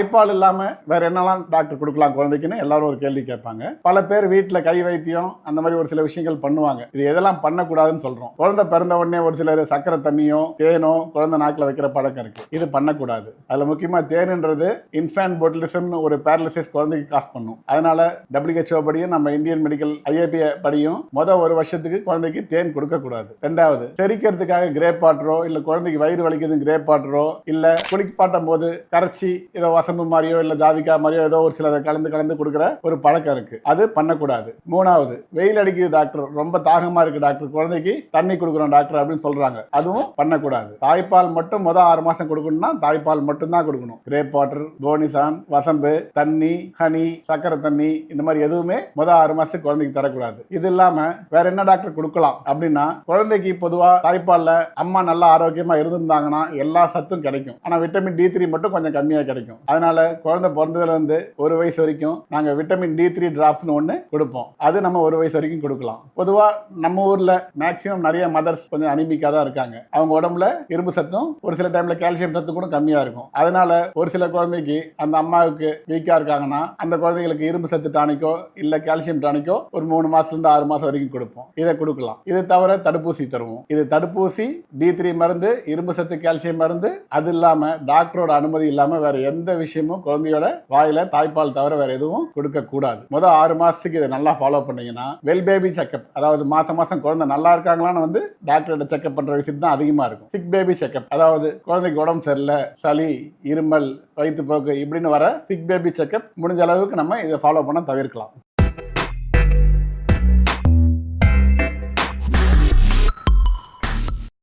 தாய்ப்பால் இல்லாம வேற என்னெல்லாம் டாக்டர் கொடுக்கலாம் குழந்தைக்குன்னு எல்லாரும் ஒரு கேள்வி கேட்பாங்க. பல பேர் வீட்டில் கை வைத்தியம் அந்த மாதிரி ஒரு சில விஷயங்கள் பண்ணுவாங்க. இது எதெல்லாம் பண்ணக்கூடாதுன்னு சொல்றோம். குழந்தை பிறந்த உடனே ஒரு சிலர் சக்கரை தண்ணியோ தேனோ குழந்தை நாக்கில் வைக்கிற பழக்கம் இருக்கு. இது பண்ணக்கூடாது. அதுல முக்கியமா தேனுன்றது இன்ஃபேன்ட் போட்டிலிசம்னு ஒரு பேரலிசிஸ் குழந்தைக்கு காசு பண்ணும். அதனால டபிள்யூஹெச்ஓ படியும் நம்ம இந்தியன் மெடிக்கல் ஐஏபி படியும் மொதல் ஒரு வருஷத்துக்கு குழந்தைக்கு தேன் கொடுக்க கூடாது ரெண்டாவது செரிக்கிறதுக்காக கிரேப் வாட்டரோ இல்ல குழந்தைக்கு வயிறு வலிக்குது கிரேப் வாட்டரோ இல்ல குளிப்பாட்டும் போது கரைச்சி ஏதோ வசம்பு மாதிரியோ இல்ல ஜாதிக்கா மாதிரியோ ஏதோ ஒரு சிலதை கலந்து கலந்து கொடுக்குற ஒரு பழக்கம் இருக்கு. அது பண்ணக்கூடாது. மூணாவது வெயில் அடிக்குது டாக்டர். ரொம்ப தாகமா இருக்கு டாக்டர். குழந்தைக்கு தண்ணி கொடுக்குறோம் டாக்டர் அப்படின்னு சொல்றாங்க. அதுவும் பண்ணக்கூடாது. தாய்ப்பால் மட்டும் மொதல் ஆறு மாசம் கொடுக்கணும்னா தாய்ப்பால் மட்டும் தான் கொடுக்கணும். கிரேப் வாட்டர் போனிசான் வசம்பு தண்ணி ஹனி சக்கரை தண்ணி இந்த மாதிரி எதுவுமே முதல் ஆறு மாசத்துக்கு குழந்தைக்கு தரக்கூடாது. இது இல்லாம வேற என்ன டாக்டர் கொடுக்கலாம் அப்படின்னா குழந்தைக்கு பொதுவா தாய்ப்பால்ல அம்மா நல்லா ஆரோக்கியமா இருந்திருந்தாங்கன்னா எல்லா சத்தும் கிடைக்கும். ஆனா விட்டமின் டி த்ரீ மட்டும் கொஞ்சம் கம்மியா கிடைக்கும். அதனால குழந்தை பிறந்ததுல இருந்து ஒரு வயசு வரைக்கும் நாங்க விட்டமின் டி த்ரீ டிராப்ஸ்னு ஒன்று கொடுப்போம். அது நம்ம ஒரு வயசு வரைக்கும் கொடுக்கலாம். பொதுவா நம்ம ஊர்ல மேக்சிமம் நிறைய மதர்ஸ் கொஞ்சம் அனிமிக்கா தான் இருக்காங்க. அவங்க உடம்புல இரும்பு சத்தும் ஒரு சில டைம்ல கால்சியம் சத்து கூட கம்மியா இருக்கும். அதனால ஒரு சில குழந்தைக்கு அந்த அம்மாவுக்கு வீக்கா இருக்காங்கன்னா அந்த குழந்தைகளுக்கு இரும்பு சத்து டானிக்கோ இல்ல கால்சியம் டானிக்கோ ஒரு மூணு மாசத்துல இருந்து ஆறு மாசம் வரைக்கும் கொடுப்போம். இதை கொடுக்கலாம். இது தவிர தடுப்பூசி தருவோம். இது தடுப்பூசி டி த்ரீ மருந்து இரும்பு சத்து கால்சியம் மருந்து அது இல்லாம டாக்டரோட அனுமதி இல்லாம வேற எந்த விஷயமும் குழந்தையோட வாயில தாய்ப்பால் தவிர வேற எதுவும் கொடுக்க கூடாது. முதல் ஆறு மாசத்துக்கு இதை நல்லா ஃபாலோ பண்ணீங்கன்னா வெல் பேபி செக்அப் அதாவது மாசம் மாசம் குழந்தை நல்லா இருக்காங்களான்னு வந்து டாக்டரோட செக்அப் பண்ற விஷயம் தான் அதிகமா இருக்கும். சிக் பேபி செக்அப் அதாவது குழந்தைக்கு உடம்பு சரியில்லை சளி இருமல் வயிற்றுப்போக்கு இப்படின்னு வர சிக் பேபி செக்அப் முடிஞ்ச அளவுக்கு நம்ம இதை ஃபாலோ பண்ண தவிர்க்கலாம்.